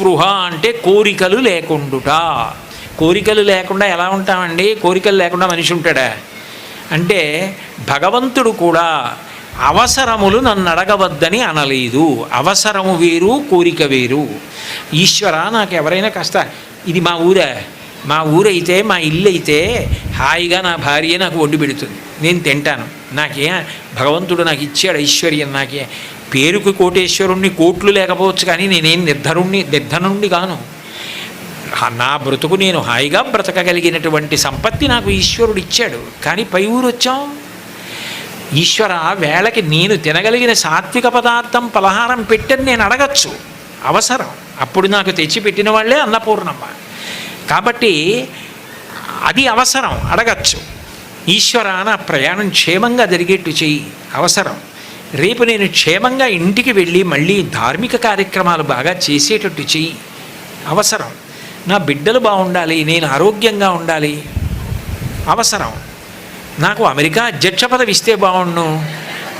అస్పృహ అంటే కోరికలు లేకుండుట. కోరికలు లేకుండా ఎలా ఉంటామండి? కోరికలు లేకుండా మనిషి ఉంటాడా? అంటే భగవంతుడు కూడా అవసరములు నన్ను అడగవద్దని అనలేదు. అవసరము వేరు కోరిక వేరు. ఈశ్వర నాకు ఎవరైనా కాస్త ఇది మా ఊరే. మా ఊరైతే మా ఇల్లు అయితే హాయిగా నా భార్య నాకు వండి పెడుతుంది. నేను తింటాను. నాకే భగవంతుడు నాకు ఇచ్చాడు ఐశ్వర్యం నాకే పేరుకు కోటేశ్వరుణ్ణి కోట్లు లేకపోవచ్చు కానీ నేనేం నిర్ధరుణ్ణి నిర్ధనుణ్ణి కాను. నా బ్రతుకు నేను హాయిగా బ్రతకగలిగినటువంటి సంపత్తి నాకు ఈశ్వరుడు ఇచ్చాడు. కానీ పై ఊరు వచ్చాం. ఈశ్వర వేళకి నేను తినగలిగిన సాత్విక పదార్థం పలహారం పెట్టని నేను అడగచ్చు. అవసరం. అప్పుడు నాకు తెచ్చి పెట్టిన వాళ్ళే అన్నపూర్ణమ్మ. కాబట్టి అది అవసరం. అడగచ్చు. ఈశ్వర నా ప్రయాణం క్షేమంగా జరిగేట్టు చెయ్యి అవసరం. రేపు నేను క్షేమంగా ఇంటికి వెళ్ళి మళ్ళీ ధార్మిక కార్యక్రమాలు బాగా చేసేటట్టు చెయ్యి. అవసరం. నా బిడ్డలు బాగుండాలి నేను ఆరోగ్యంగా ఉండాలి. అవసరం. నాకు అమెరికా అధ్యక్ష పదవి ఇస్తే బాగుండు.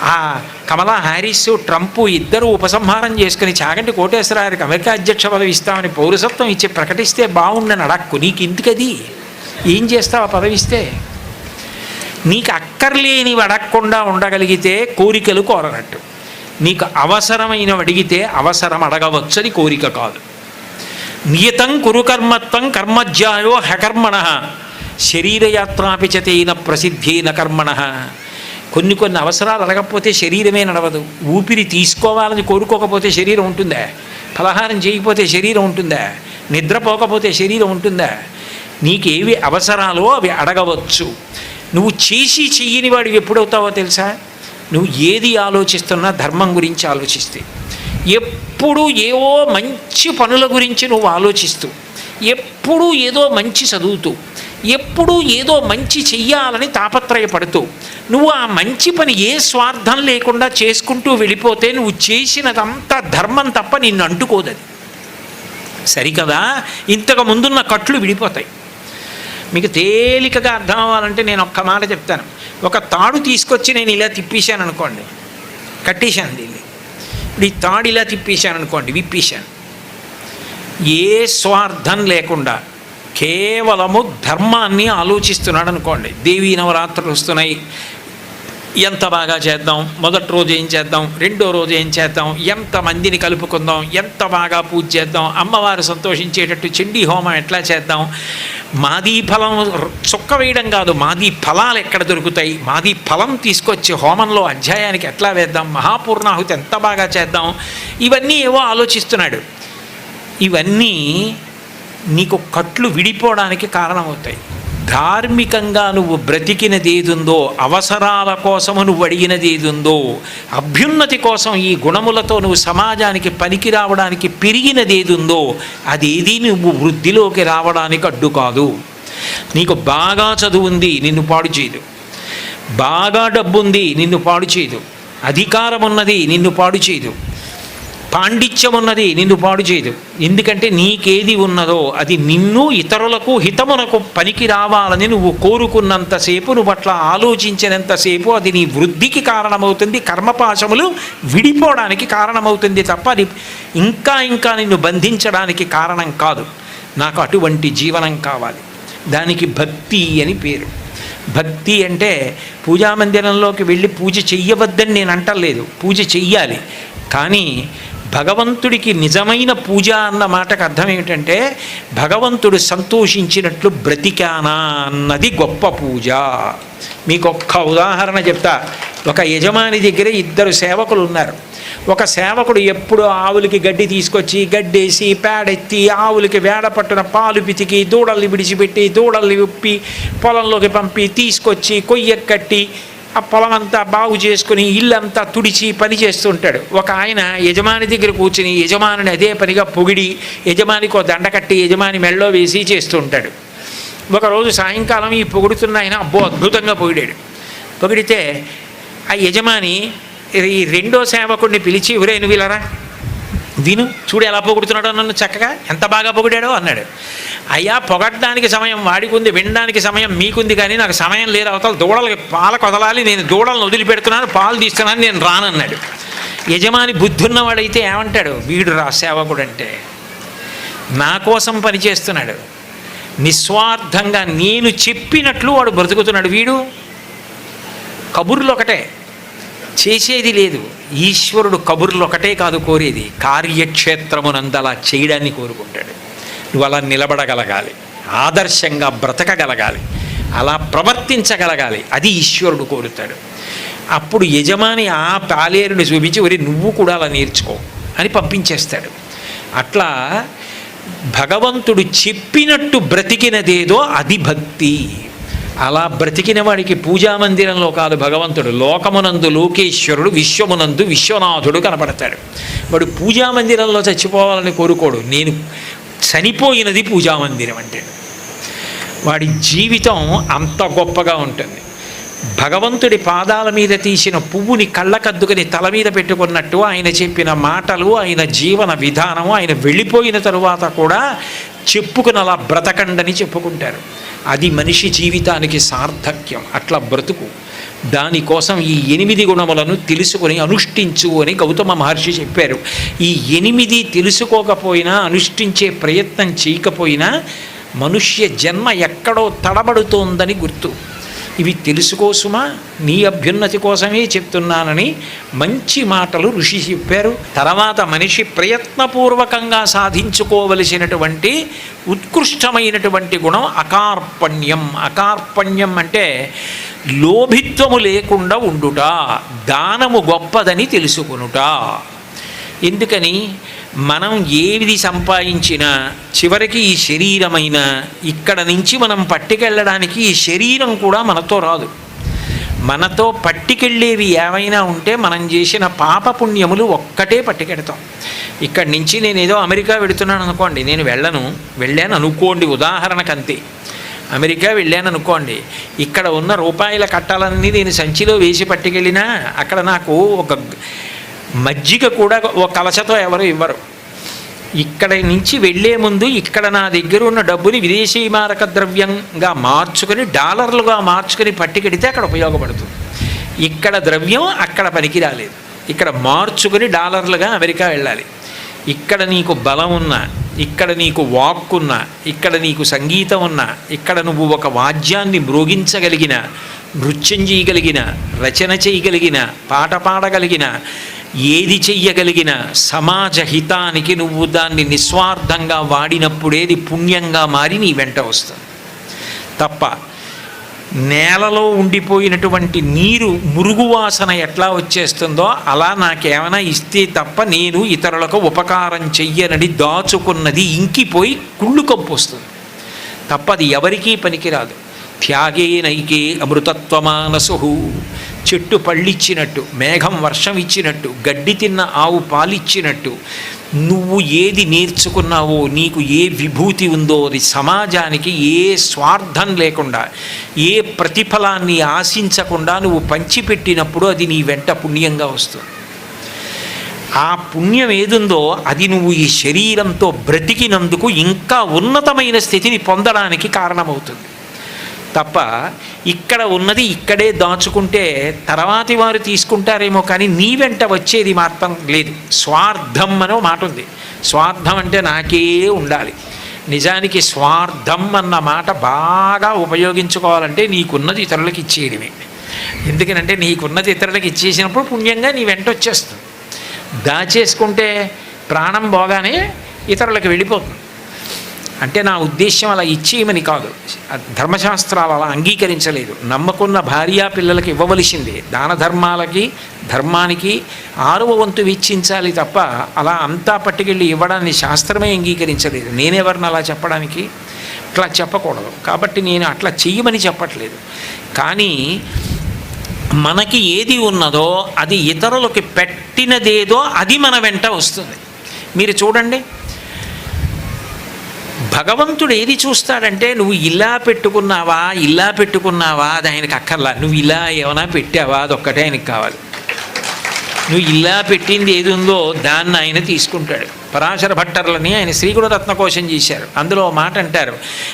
ఆ కమలా హ్యారిస్ ట్రంప్ ఇద్దరు ఉపసంహారం చేసుకుని చాగంటి కోటేశ్వరరావుకి అమెరికా అధ్యక్ష పదవి ఇస్తామని పౌరసత్వం ఇచ్చి ప్రకటిస్తే బాగుండని అడక్కు. నీకు ఇందుకది ఏం చేస్తావు ఆ పదవి ఇస్తే? నీకు అక్కర్లేనివి అడగకుండా ఉండగలిగితే కోరికలు కోరనట్టు. నీకు అవసరమైనవి అడిగితే అవసరం అడగవచ్చని కోరిక కాదు. నియతం కురుకర్మత్వం కర్మజ్యాయో హకర్మణ శరీరయాత్రాపిచతైన ప్రసిద్ధేన కర్మణ. కొన్ని కొన్ని అవసరాలు అడగకపోతే శరీరమే నడవదు. ఊపిరి తీసుకోవాలని కోరుకోకపోతే శరీరం ఉంటుందా? ఫలహారం చేయకపోతే శరీరం ఉంటుందా? నిద్రపోకపోతే శరీరం ఉంటుందా? నీకేవి అవసరాలో అవి అడగవచ్చు. నువ్వు చేసి చెయ్యని వాడివి ఎప్పుడవుతావో తెలుసా? నువ్వు ఏది ఆలోచిస్తున్నా ధర్మం గురించి ఆలోచిస్తే. ఎప్పుడు ఏవో మంచి పనుల గురించి నువ్వు ఆలోచిస్తూ ఎప్పుడూ ఏదో మంచి చదువుతూ ఎప్పుడూ ఏదో మంచి చెయ్యాలని తాపత్రయపడుతూ నువ్వు ఆ మంచి పని ఏ స్వార్థం లేకుండా చేసుకుంటూ వెళ్ళిపోతే నువ్వు చేసినదంతా ధర్మం తప్ప నిన్ను అంటుకోదది. సరికదా? ఇంతకు ముందున్న కట్లు విడిపోతాయి. మీకు తేలికగా అర్థం అవ్వాలంటే నేను ఒక్క మాట చెప్తాను. ఒక తాడు తీసుకొచ్చి నేను ఇలా తిప్పేశాను అనుకోండి. కట్టేశాను దీన్ని. ఇప్పుడు ఈ తాడు ఇలా తిప్పేశాను అనుకోండి విప్పేశాను. ఏ స్వార్థం లేకుండా కేవలము ధర్మాన్ని ఆలోచిస్తున్నాడు అనుకోండి. దేవీ నవరాత్రులు వస్తున్నాయి. ఎంత బాగా చేద్దాం? మొదటి రోజు ఏం చేద్దాం? రెండో రోజు ఏం చేద్దాం? ఎంత మందిని కలుపుకుందాం? ఎంత బాగా పూజ చేద్దాం? అమ్మవారు సంతోషించేటట్టు చండీ హోమం ఎట్లా చేద్దాం? మాది ఫలం చుక్క వేయడం కాదు మాది ఫలాలు ఎక్కడ దొరుకుతాయి? మాది ఫలం తీసుకొచ్చి హోమంలో అధ్యాయానికి ఎట్లా వేద్దాం? మహాపూర్ణాహుతి ఎంత బాగా చేద్దాం? ఇవన్నీ ఏవో ఆలోచిస్తున్నాడు. ఇవన్నీ నీకు కట్లు విడిపోవడానికి కారణమవుతాయి. ధార్మికంగా నువ్వు బ్రతికినది ఏదుందో అవసరాల కోసము నువ్వు అడిగినది ఏదుందో అభ్యున్నతి కోసం ఈ గుణములతో నువ్వు సమాజానికి పనికి రావడానికి పెరిగినది ఏదుందో అదేది నువ్వు వృద్ధిలోకి రావడానికి అడ్డు కాదు నీకు బాగా చదువుంది నిన్ను పాడు చేయదు. బాగా డబ్బుంది నిన్ను పాడు చేయదు. అధికారం ఉన్నది నిన్ను పాడు చేయదు. పాండిత్యం ఉన్నది నిన్ను పాడు చేయదు. ఎందుకంటే నీకేది ఉన్నదో అది నిన్ను ఇతరులకు హితమునకు పనికి రావాలని నువ్వు కోరుకున్నంతసేపు నువ్వు అట్లా ఆలోచించినంతసేపు అది నీ వృద్ధికి కారణమవుతుంది కర్మపాశములు విడిపోవడానికి కారణమవుతుంది తప్ప అది ఇంకా ఇంకా నిన్ను బంధించడానికి కారణం కాదు. నాకు అటువంటి జీవనం కావాలి. దానికి భక్తి అని పేరు. భక్తి అంటే పూజా మందిరంలోకి వెళ్ళి పూజ చెయ్యవద్దని నేను అంటలేదు. పూజ చెయ్యాలి. కానీ భగవంతుడికి నిజమైన పూజ అన్న మాటకు అర్థం ఏమిటంటే భగవంతుడు సంతోషించినట్లు బ్రతికానా అన్నది గొప్ప పూజ. మీకు ఒక్క ఉదాహరణ చెప్తా. ఒక యజమాని దగ్గర ఇద్దరు సేవకులు ఉన్నారు. ఒక సేవకుడు ఎప్పుడు ఆవులకి గడ్డి తీసుకొచ్చి గడ్డేసి పేడెత్తి ఆవులకి వేడ పట్టున పాలు పితికి దూడల్ని విడిచిపెట్టి దూడల్ని ఉప్పి పొలంలోకి పంపి తీసుకొచ్చి కొయ్య కట్టి ఆ పొలం అంతా బాగు చేసుకుని ఇల్లంతా తుడిచి పని చేస్తుంటాడు. ఒక ఆయన యజమాని దగ్గర కూర్చుని యజమానిని అదే పనిగా పొగిడి యజమానికి ఒక దండ కట్టి యజమాని మెళ్ళో వేసి చేస్తుంటాడు. ఒకరోజు సాయంకాలం ఈ పొగుడుతున్న ఆయన అబ్బో అద్భుతంగా పొగిడాడు. పొగిడితే ఆ యజమాని ఈ రెండో సేవకుడిని పిలిచి ఒరే నువ్వు విను చూడు ఎలా పొగుడుతున్నాడో నన్ను చక్కగా. ఎంత బాగా పొగిడాడో అన్నాడు. అయ్యా పొగడ్డానికి సమయం వాడికి ఉంది వినడానికి సమయం మీకుంది కానీ నాకు సమయం లేదు అవతల దూడలకి పాల కొదలాలి నేను దూడలను వదిలిపెడుతున్నాను పాలు తీస్తున్నాను నేను రానన్నాడు. యజమాని బుద్ధి ఉన్నవాడైతే ఏమంటాడు? వీడు రా సేవకుడు అంటే నా కోసం పనిచేస్తున్నాడు నిస్వార్థంగా నేను చెప్పినట్లు వాడు బ్రతుకుతున్నాడు వీడు. కబుర్లు ఒకటే. చేసేది లేదు. ఈశ్వరుడు కబుర్లు ఒకటే కాదు కోరేది. కార్యక్షేత్రమునందలా చేయడాన్ని కోరుకుంటాడు. నువ్వు అలా నిలబడగలగాలి. ఆదర్శంగా బ్రతకగలగాలి. అలా ప్రవర్తించగలగాలి. అది ఈశ్వరుడు కోరుతాడు. అప్పుడు యజమాని ఆ పాలేరుని చూపించి ఒరి నువ్వు కూడా అలా నేర్చుకో అని పంపించేస్తాడు. అట్లా భగవంతుడు చెప్పినట్టు బ్రతికినదేదో అది భక్తి అలా బ్రతికిన వాడికి పూజా మందిరంలో కాదు భగవంతుడు. లోకమునందు లోకేశ్వరుడు విశ్వమునందు విశ్వనాథుడు కనపడతాడు. వాడు పూజా మందిరంలో చచ్చిపోవాలని కోరుకోడు. నేను చనిపోయినది పూజా మందిరం అంటే. వాడి జీవితం అంత గొప్పగా ఉంటుంది. భగవంతుడి పాదాల మీద తీసిన పువ్వుని కళ్ళకద్దుకుని తల మీద పెట్టుకున్నట్టు ఆయన చెప్పిన మాటలు ఆయన జీవన విధానం ఆయన వెళ్ళిపోయిన తరువాత కూడా చెప్పుకుని అలా బ్రతకండని చెప్పుకుంటారు. అది మనిషి జీవితానికి సార్థక్యం. అట్లా బ్రతుకు. దానికోసం ఈ ఎనిమిది గుణములను తెలుసుకొని అనుష్ఠించు అని గౌతమ మహర్షి చెప్పారు. ఈ ఎనిమిది తెలుసుకోకపోయినా అనుష్ఠించే ప్రయత్నం చేయకపోయినా మనుష్య జన్మ ఎక్కడో తడబడుతోందని గుర్తు. ఇవి తెలుసుకోసుమా? నీ అభ్యున్నతి కోసమే చెప్తున్నానని మంచి మాటలు ఋషి చెప్పారు. తర్వాత మనిషి ప్రయత్నపూర్వకంగా సాధించుకోవలసినటువంటి ఉత్కృష్టమైనటువంటి గుణం అకార్పణ్యం. అకార్పణ్యం అంటే లోభిత్వము లేకుండా ఉండుట దానము గొప్పదని తెలుసుకొనుట. ఎందుకని? మనం ఏది సంపాదించినా చివరికి ఈ శరీరమైన ఇక్కడ నుంచి మనం పట్టుకెళ్ళడానికి ఈ శరీరం కూడా మనతో రాదు. మనతో పట్టుకెళ్ళేవి ఏమైనా ఉంటే మనం చేసిన పాపపుణ్యములు ఒక్కటే పట్టుకెడతాం. ఇక్కడి నుంచి నేను ఏదో అమెరికా వెడుతున్నాను అనుకోండి నేను వెళ్ళను వెళ్ళాను అనుకోండి ఉదాహరణకు అంతే. అమెరికా వెళ్ళాను అనుకోండి ఇక్కడ ఉన్న రూపాయల కట్టాలన్నీ నేను సంచిలో వేసి పట్టుకెళ్ళినా అక్కడ నాకు ఒక మజ్జిగ కూడా ఒక కలశతో ఎవరు ఇవ్వరు. ఇక్కడ నుంచి వెళ్ళే ముందు ఇక్కడ నా దగ్గర ఉన్న డబ్బుని విదేశీ మారక ద్రవ్యంగా మార్చుకొని డాలర్లుగా మార్చుకొని పట్టుకెడితే అక్కడ ఉపయోగపడుతుంది. ఇక్కడ ద్రవ్యం అక్కడ పనికి రాలేదు ఇక్కడ మార్చుకొని డాలర్లుగా అమెరికా వెళ్ళాలి. ఇక్కడ నీకు బలం ఉన్నా ఇక్కడ నీకు వాక్ ఉన్నా ఇక్కడ నీకు సంగీతం ఉన్నా ఇక్కడ నువ్వు ఒక వాద్యాన్ని మ్రోగించగలిగిన నృత్యం చేయగలిగిన రచన చేయగలిగిన పాట పాడగలిగిన ఏది చెయ్యగలిగిన సమాజ హితానికి నువ్వు దాన్ని నిస్వార్థంగా వాడినప్పుడేది పుణ్యంగా మారి నీ వెంట వస్తుంది. తప్ప నేలలో ఉండిపోయినటువంటి నీరు మురుగు వాసన ఎట్లా వచ్చేస్తుందో అలా నాకేమైనా ఇస్తే తప్ప నేను ఇతరులకు ఉపకారం చెయ్యనని దాచుకున్నది ఇంకిపోయి కుళ్ళు కంపు వస్తుంది. తప్ప అది ఎవరికీ పనికిరాదు. త్యాగే నైకే అమృతత్వమానసు చెట్టు పళ్ళిచ్చినట్టు మేఘం వర్షం ఇచ్చినట్టు గడ్డి తిన్న ఆవు పాలిచ్చినట్టు నువ్వు ఏది నేర్చుకున్నావో నీకు ఏ విభూతి ఉందో అది సమాజానికి ఏ స్వార్థం లేకుండా ఏ ప్రతిఫలాన్ని ఆశించకుండా నువ్వు పంచిపెట్టినప్పుడు అది నీ వెంట పుణ్యంగా వస్తుంది. ఆ పుణ్యం ఏదుందో అది నువ్వు ఈ శరీరంతో బ్రతికినందుకు ఇంకా ఉన్నతమైన స్థితిని పొందడానికి కారణమవుతుంది. తప్ప ఇక్కడ ఉన్నది ఇక్కడే దాచుకుంటే తర్వాతి వారు తీసుకుంటారేమో కానీ నీ వెంట వచ్చేది మాత్రం లేదు. స్వార్థం అనే మాట ఉంది. స్వార్థం అంటే నాకే ఉండాలి. నిజానికి స్వార్థం అన్న మాట బాగా ఉపయోగించుకోవాలంటే నీకున్నది ఇతరులకు ఇచ్చేయడమే. ఎందుకనంటే నీకున్నది ఇతరులకు ఇచ్చేసినప్పుడు పుణ్యంగా నీ వెంట వచ్చేస్తుంది. దాచేసుకుంటే ప్రాణం పోగానే ఇతరులకు వెళ్ళిపోతుంది. అంటే నా ఉద్దేశ్యం అలా ఇచ్చేయమని కాదు. ధర్మశాస్త్రాలు అలా అంగీకరించలేదు. నమ్మకున్న భార్యా పిల్లలకి ఇవ్వవలసిందే. దాన ధర్మాలకి ధర్మానికి ఆరవ వంతు వెచ్చించాలి తప్ప అలా అంతా పట్టుకెళ్ళి ఇవ్వడాన్ని శాస్త్రమే అంగీకరించలేదు. నేనెవరిని అలా చెప్పడానికి? అట్లా చెప్పకూడదు. కాబట్టి నేను అట్లా చెయ్యమని చెప్పట్లేదు. కానీ మనకి ఏది ఉన్నదో అది ఇతరులకి పెట్టినదేదో అది మన వెంట వస్తుంది. మీరు చూడండి. భగవంతుడు ఏది చూస్తాడంటే నువ్వు ఇలా పెట్టుకున్నావా ఇలా పెట్టుకున్నావా అది ఆయనకు అక్కర్లా. నువ్వు ఇలా ఏమైనా పెట్టావా అదొక్కటే ఆయనకు కావాలి. నువ్వు ఇలా పెట్టింది ఏది ఉందో దాన్ని ఆయన తీసుకుంటాడు. పరాశర భట్టర్లని ఆయన శ్రీగుణ రత్నకోశం చేశారు. అందులో మాట అంటారు.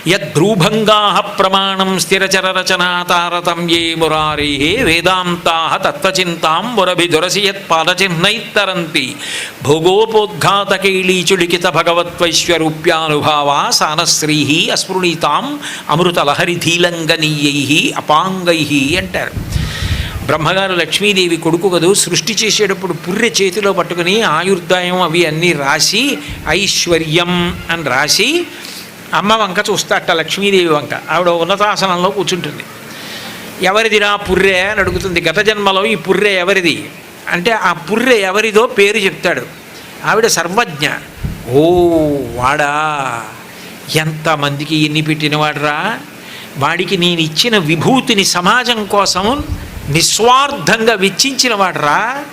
యద్భ్రూభంగా ప్రమాణం స్థిరచర రచనా తారతమ్యే మురారే వేదాంతా తత్వచింతాం మురభిదురసి యత్పాదచిహ్నైత్తరంతి భోగోపోద్ఘాతకైళీచుడికిత భగవత్వైశ్వరూప్యానుభావా సానశ్రీ అస్మృణీతాం అమృతలహరిధీలంగనీయై అపాంగై అంటారు. బ్రహ్మగారు లక్ష్మీదేవి కొడుకు కదూ సృష్టి చేసేటప్పుడు పుర్రె చేతిలో పట్టుకుని ఆయుర్దాయం అవి అన్నీ రాసి ఐశ్వర్యం అని రాసి అమ్మ వంక చూస్తాట లక్ష్మీదేవి వంక. ఆవిడ ఉన్నతాసనంలో కూర్చుంటుంది. ఎవరిదిరా పుర్రె అని అడుగుతుంది. గత జన్మలో ఈ పుర్రె ఎవరిది? అంటే ఆ పుర్రె ఎవరిదో పేరు చెప్తాడు. ఆవిడ సర్వజ్ఞ. ఓ వాడా! ఎంతమందికి ఎన్ని పెట్టినవాడరా? వాడికి నేను ఇచ్చిన విభూతిని సమాజం కోసం నిస్వార్థంగా వెచ్చించిన వాడరా.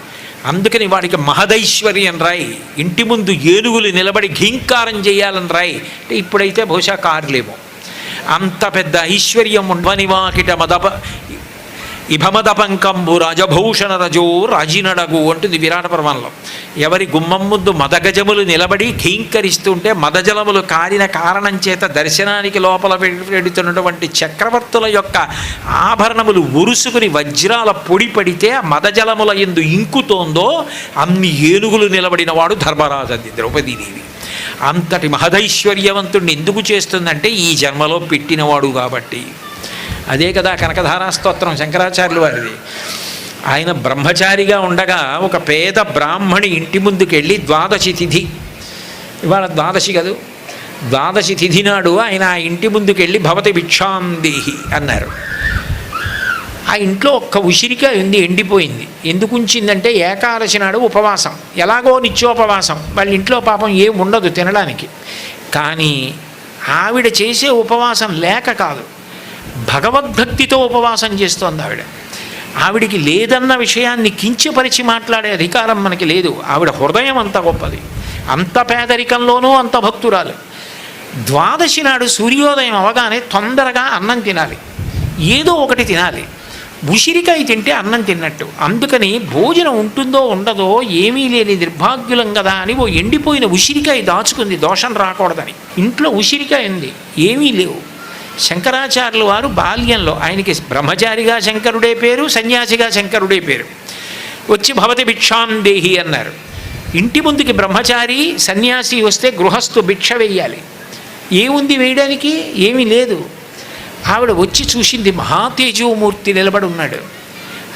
అందుకని వాడికి మహదైశ్వర్యం రాయ్. ఇంటి ముందు ఏనుగులు నిలబడి ఘీంకారం చేయాలని రాయ్. అంటే ఇప్పుడైతే బహుశా కారులేమో. అంత పెద్ద ఐశ్వర్యం ఉండవని వాకిట మదప ఇభమదపంకంబు రజభూషణ రజో రాజినడగు అంటుంది విరాట పర్వంలో ఎవరి గుమ్మం ముందు మదగజములు నిలబడి ఘీంకరిస్తుంటే మదజలములు కారిన కారణం చేత దర్శనానికి లోపల పెడుతున్నటువంటి చక్రవర్తుల యొక్క ఆభరణములు ఉరుసుకుని వజ్రాల పొడి పడితే మదజలముల ఎందు ఇంకుతోందో అన్ని ఏనుగులు నిలబడిన వాడు ధర్మరాజు ద్రౌపదీదేవి. అంతటి మహదైశ్వర్యవంతుడిని ఎందుకు చేస్తుందంటే ఈ జన్మలో పెట్టినవాడు కాబట్టి. అదే కదా కనకధారా స్తోత్రం శంకరాచార్యులు వారిది. ఆయన బ్రహ్మచారిగా ఉండగా ఒక పేద బ్రాహ్మణి ఇంటి ముందుకెళ్ళి ద్వాదశి తిథి. ఇవాళ ద్వాదశి కదూ? ద్వాదశి తిథి నాడు ఆయన ఆ ఇంటి ముందుకెళ్ళి భవతి భిక్షాందేహి అన్నారు. ఆ ఇంట్లో ఒక్క ఉసిరికాయ ఉంది ఎండిపోయింది. ఎందుకు ఉంచిందంటే ఏకాదశి నాడు ఉపవాసం. ఎలాగో నిత్యోపవాసం. వాళ్ళ ఇంట్లో పాపం ఏం ఉండదు తినడానికి. కానీ ఆవిడ చేసే ఉపవాసం లేక కాదు. భగవద్భక్తితో ఉపవాసం చేస్తోంది ఆవిడ. ఆవిడికి లేదన్న విషయాన్ని కించపరిచి మాట్లాడే అధికారం మనకి లేదు. ఆవిడ హృదయం అంత గొప్పది. అంత పేదరికంలోనూ అంత భక్తురాలు. ద్వాదశి నాడు సూర్యోదయం అవగానే తొందరగా అన్నం తినాలి. ఏదో ఒకటి తినాలి. ఉసిరికాయ తింటే అన్నం తిన్నట్టు. అందుకని భోజనం ఉంటుందో ఉండదో ఏమీ లేని నిర్భాగ్యులం కదా అని ఓ ఎండిపోయిన ఉసిరికాయ దాచుకుంది. దోషం రాకూడదని. ఇంట్లో ఉసిరికాయ ఉంది. ఏమీ లేవు. శంకరాచార్యుల వారు బాల్యంలో ఆయనకి బ్రహ్మచారిగా శంకరుడే పేరు సన్యాసిగా శంకరుడే పేరు. వచ్చి భవతి భిక్షాం దేహి అన్నారు. ఇంటి ముందుకి బ్రహ్మచారి సన్యాసి వస్తే గృహస్థు భిక్ష వేయాలి. ఏముంది వేయడానికి? ఏమీ లేదు. ఆవిడ వచ్చి చూసింది మహాతేజోమూర్తి నిలబడి ఉన్నాడు.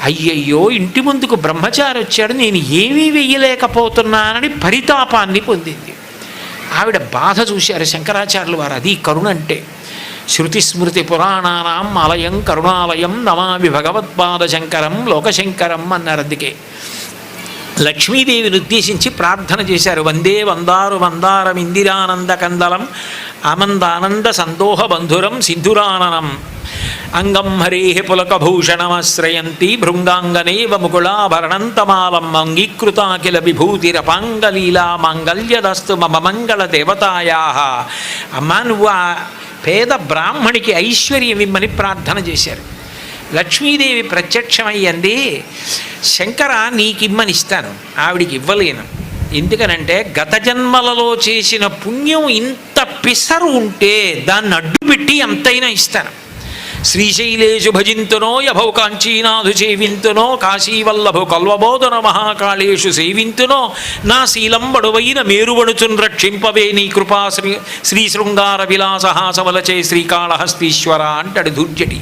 అయ్యయ్యో ఇంటి ముందుకు బ్రహ్మచారి వచ్చాడు నేను ఏమీ వెయ్యలేకపోతున్నానని పరితాపాన్ని పొందింది. ఆవిడ బాధ చూశారు శంకరాచార్యులు వారు అది కరుణ అంటే శృతిస్మృతి పురాణానాం ఆలయం కరుణాలయం నమామి భగవత్పాదశంకరం లోకశంకరం అన్నారు అందుకే. లక్ష్మీదేవిని ఉద్దేశించి ప్రార్థన చేశారు. వందే వందారు వందారం ఇందిరానంద కందలం ఆనందానంద సందోహ బంధురం సింధురాననం అంగం హరే పులకభూషణమాశ్రయంతి భృంగాంగనేవ ముకుళాభరణంతమాలం అంగీకృతాఖిల విభూతిరపాంగలీలా మాంగళ్యదస్తు మమ మంగళ దేవతాయా. అమ్మా నువ్వు పేద బ్రాహ్మణికి ఐశ్వర్యం ఇమ్మని ప్రార్థన చేశారు. లక్ష్మీదేవి ప్రత్యక్షమయ్యంది శంకర నీకిమ్మని ఇస్తాను ఆవిడికి ఇవ్వలేను. ఎందుకనంటే గత జన్మలలో చేసిన పుణ్యం ఇంత పిసరు ఉంటే దాన్ని అడ్డుపెట్టి ఎంతైనా ఇస్తాను. శ్రీశైలేషు భజింతునో యభౌ కాంచీనాథు సేవింతునో కాశీవల్లభు కల్వబోధన మహాకాళేషు సేవింతునో నా శీలంబడువైన మేరువణుచున్ రక్షింపవే నీ కృపా శ్రీ శ్రీ శృంగార విలాసహాసవలచే శ్రీకాళహస్తీశ్వర అంటాడు దుర్జటి.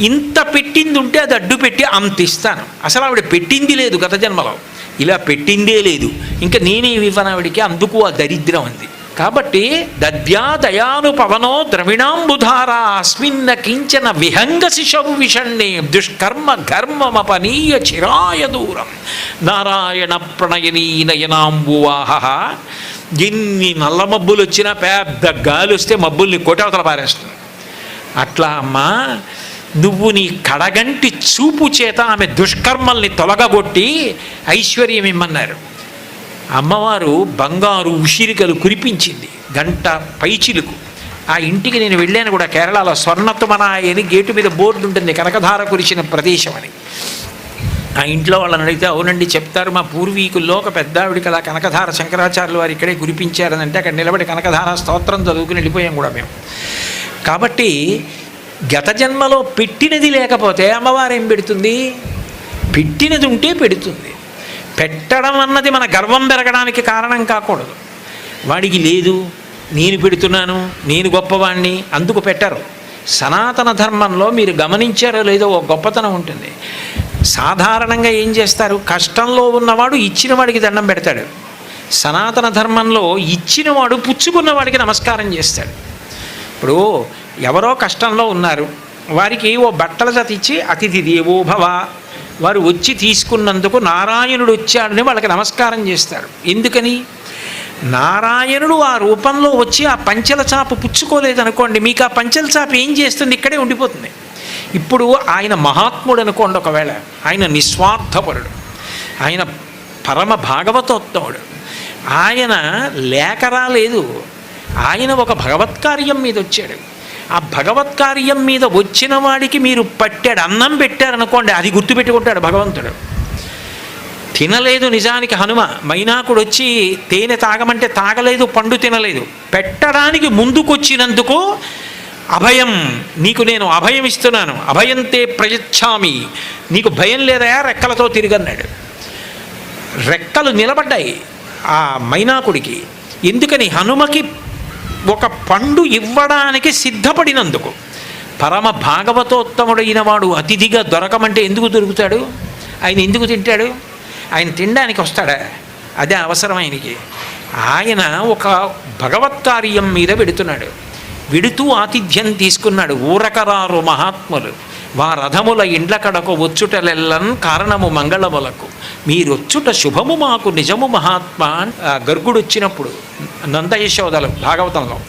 ఇంత పెట్టింది ఉంటే అది అడ్డు పెట్టి అంత ఇస్తాను అసలు ఆవిడ పెట్టింది లేదు గత జన్మలో. ఇలా పెట్టిందే లేదు. ఇంకా నేనేమి ఇవ్వను ఆవిడికి? అందుకు ఆ దరిద్రం అంది. కాబట్టి దద్యాదయానుపవనో ద్రవిణాంబుధారా పవనో అస్మిన్న కించన విహంగ శిశవు విషణ్ణే దుష్కర్మ ఘర్మమపనీయ చిరాయ దూరం. నారాయణ ప్రణయనీ నయనాంబువాహ. ఎన్ని నల్ల మబ్బులు వచ్చినా పెద్ద గాలి వస్తే మబ్బుల్ని కోటవతల పారేస్తుంది. అట్లా అమ్మా నువ్వు నీ కడగంటి చూపు చేత ఆమె దుష్కర్మల్ని తొలగగొట్టి ఐశ్వర్యం ఇమ్మన్నారు. అమ్మవారు బంగారు ఉసిరికలు కురిపించింది గంట పైచిలుకు. ఆ ఇంటికి నేను వెళ్ళాను కూడా కేరళలో స్వర్ణతుమనాయ అని గేటు మీద బోర్డు ఉంటుంది కనకధార కురిసిన ప్రదేశం అని. ఆ ఇంట్లో వాళ్ళని అడిగితే అవునండి చెప్తారు మా పూర్వీకుల్లో ఒక పెద్ద ఆవిడికి అలా కనకధార శంకరాచార్యులు వారు ఇక్కడే కురిపించారని అంటే అక్కడ నిలబడి కనకధార స్తోత్రం చదువుకుని వెళ్ళిపోయాం కూడా మేము. కాబట్టి గత జన్మలో పెట్టినది లేకపోతే అమ్మవారు ఏం పెడుతుంది? పెట్టినది ఉంటే పెడుతుంది. పెట్టడం అన్నది మన గర్వం పెరగడానికి కారణం కాకూడదు. వాడికి లేదు నేను పెడుతున్నాను నేను గొప్పవాణ్ణి అందుకు పెట్టరు. సనాతన ధర్మంలో మీరు గమనించారో లేదో ఒక గొప్పతనం ఉంటుంది. సాధారణంగా ఏం చేస్తారు? కష్టంలో ఉన్నవాడు ఇచ్చిన వాడికి దండం పెడతాడు. సనాతన ధర్మంలో ఇచ్చినవాడు పుచ్చుకున్న వాడికి నమస్కారం చేస్తాడు. ఇప్పుడు ఎవరో కష్టంలో ఉన్నారు. వారికి ఓ బట్టల జత ఇచ్చి అతిథి దేవో భవ వారు వచ్చి తీసుకున్నందుకు నారాయణుడు వచ్చాడని వాళ్ళకి నమస్కారం చేస్తారు. ఎందుకని? నారాయణుడు ఆ రూపంలో వచ్చి ఆ పంచల చాప పుచ్చుకోలేదనుకోండి మీకు ఆ పంచల చాప ఏం చేస్తుంది? ఇక్కడే ఉండిపోతుంది. ఇప్పుడు ఆయన మహాత్ముడు అనుకోండి ఒకవేళ ఆయన నిస్వార్థపరుడు ఆయన పరమ భాగవతోత్తముడు ఆయన లేఖ రాలేదు ఆయన ఒక భగవత్కార్యం మీద వచ్చాడు. ఆ భగవత్కార్యం మీద వచ్చిన వాడికి మీరు పట్టాడు అన్నం పెట్టారనుకోండి అది గుర్తుపెట్టుకుంటాడు భగవంతుడు. తినలేదు నిజానికి హనుమ. మైనాకుడు వచ్చి తేనె తాగమంటే తాగలేదు పండు తినలేదు. పెట్టడానికి ముందుకొచ్చినందుకు అభయం నీకు నేను అభయం ఇస్తున్నాను. అభయంతే ప్రయచ్చామి. నీకు భయం లేదా? రెక్కలతో తిరిగన్నాడు. రెక్కలు నిలబడ్డాయి ఆ మైనాకుడికి. ఎందుకని? హనుమకి ఒక పండు ఇవ్వడానికి సిద్ధపడినందుకు పరమ భాగవతోత్తముడైన వాడు అతిథిగా దొరకమంటే ఎందుకు దొరుకుతాడు? ఆయన ఎందుకు తింటాడు? ఆయన తినడానికి వస్తాడా? అదే అవసరం ఆయనకి. ఆయన ఒక భగవత్కార్యం మీద పెడుతున్నాడు. విడుతూ ఆతిథ్యం తీసుకున్నాడు ఊరకరారు మహాత్ములు. వారథముల ఇండ్ల కడకు వచ్చుటలెల్లన్ కారణము మంగళములకు. మీరొచ్చుట శుభము మాకు నిజము మహాత్మ గర్గుడొచ్చినప్పుడు గర్గుడు వచ్చినప్పుడు నందయశోదలు భాగవతంలో.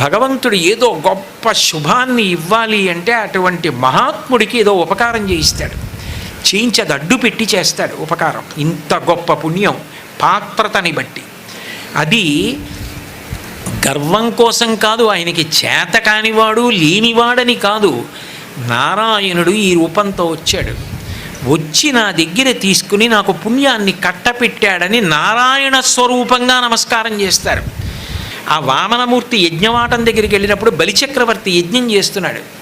భగవంతుడు ఏదో గొప్ప శుభాన్ని ఇవ్వాలి అంటే అటువంటి మహాత్ముడికి ఏదో ఉపకారం చేయిస్తాడు. చేయించదడ్డు పెట్టి చేస్తాడు ఉపకారం. ఇంత గొప్ప పుణ్యం పాత్రతని బట్టి. అది గర్వం కోసం కాదు ఆయనకి చేత కానివాడు లేనివాడని కాదు. నారాయణుడు ఈ రూపంతో వచ్చాడు. వచ్చి నా దగ్గర తీసుకుని నాకు పుణ్యాన్ని కట్టపెట్టాడని నారాయణ స్వరూపంగా నమస్కారం చేస్తారు. ఆ వామనమూర్తి యజ్ఞవాటం దగ్గరికి వెళ్ళినప్పుడు బలిచక్రవర్తి యజ్ఞం చేస్తున్నాడు.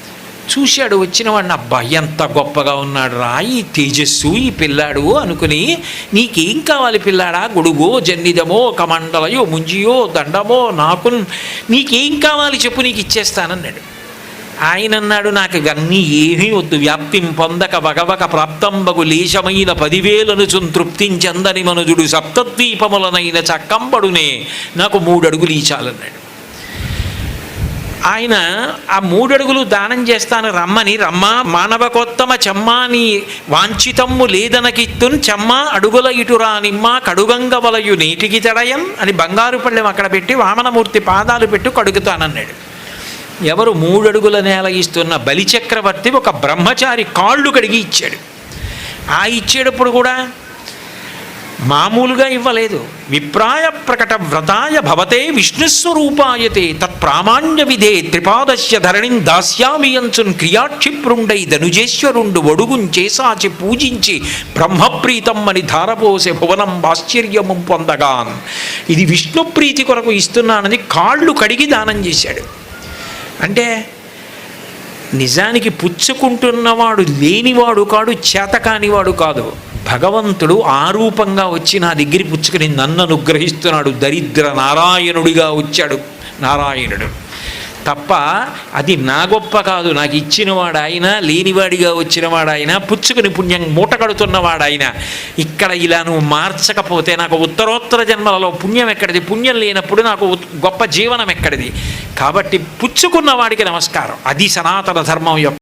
చూశాడు వచ్చిన వాడిని అబ్బా ఎంత గొప్పగా ఉన్నాడు రా ఈ తేజస్సు ఈ పిల్లాడు అనుకుని నీకేం కావాలి పిల్లాడా గొడుగో జన్నిదమో కమండలయో ముంజియో దండమో నాకు నీకేం కావాలి చెప్పు నీకు ఇచ్చేస్తానన్నాడు. ఆయన అన్నాడు నాకు ఇవన్నీ ఏమీ వద్దు. వ్యాప్తిం పొందక భగవక ప్రాప్తంబగు లేశమైన పదివేలను చున్ తృప్తించందని మనుజుడు సప్తద్వీపములనైన చక్కంబడునే నాకు మూడడుగులు ఈచాలన్నాడు. ఆయన ఆ మూడడుగులు దానం చేస్తాను రమ్మని రమ్మ మానవకోత్తమ చెమ్మాని వాంఛితమ్ము లేదనకిత్తున్ చెమ్మ అడుగుల ఇటురా నిమ్మ కడుగంగ వలయు నీటికి తడయం అని బంగారు పళ్ళెం అక్కడ పెట్టి వామనమూర్తి పాదాలు పెట్టు కడుగుతానన్నాడు. ఎవరు మూడడుగుల నేల ఇస్తున్న బలిచక్రవర్తి ఒక బ్రహ్మచారి కాళ్ళు కడిగి ఇచ్చాడు. ఆ ఇచ్చేటప్పుడు కూడా మామూలుగా ఇవ్వలేదు. విప్రాయ ప్రకట వ్రతాయ భవతే విష్ణుస్వరూపాయతే తత్ప్రామాణ్య విధే త్రిపాదస్య ధరణిం దాస్యామియంచున్ క్రియాక్షిప్రుండై ధనుజేశ్వరుండు ఒడుగుం చేసాచి పూజించి బ్రహ్మప్రీతం అని ధారపోసే భువనం ఆశ్చర్యము పొందగాన్. ఇది విష్ణుప్రీతి కొరకు ఇస్తున్నానని కాళ్ళు కడిగి దానం చేశాడు. అంటే నిజానికి పుచ్చుకుంటున్నవాడు లేనివాడు కాడు చేతకానివాడు కాదు. భగవంతుడు ఆ రూపంగా వచ్చి నా దగ్గర పుచ్చుకుని నన్ను అనుగ్రహిస్తున్నాడు. దరిద్ర నారాయణుడిగా వచ్చాడు నారాయణుడు. తప్ప అది నా గొప్ప కాదు. నాకు ఇచ్చినవాడు ఆయన లేనివాడిగా వచ్చినవాడు ఆయన పుచ్చుకుని పుణ్యం మూట కడుతున్నవాడు ఆయన ఇక్కడ ఇలా నువ్వు మార్చకపోతే నాకు ఉత్తరోత్తర జన్మలలో పుణ్యం ఎక్కడిది? పుణ్యం లేనప్పుడు నాకు గొప్ప జీవనం ఎక్కడిది? కాబట్టి పుచ్చుకున్న వాడికి నమస్కారం. అది సనాతన ధర్మం యొక్క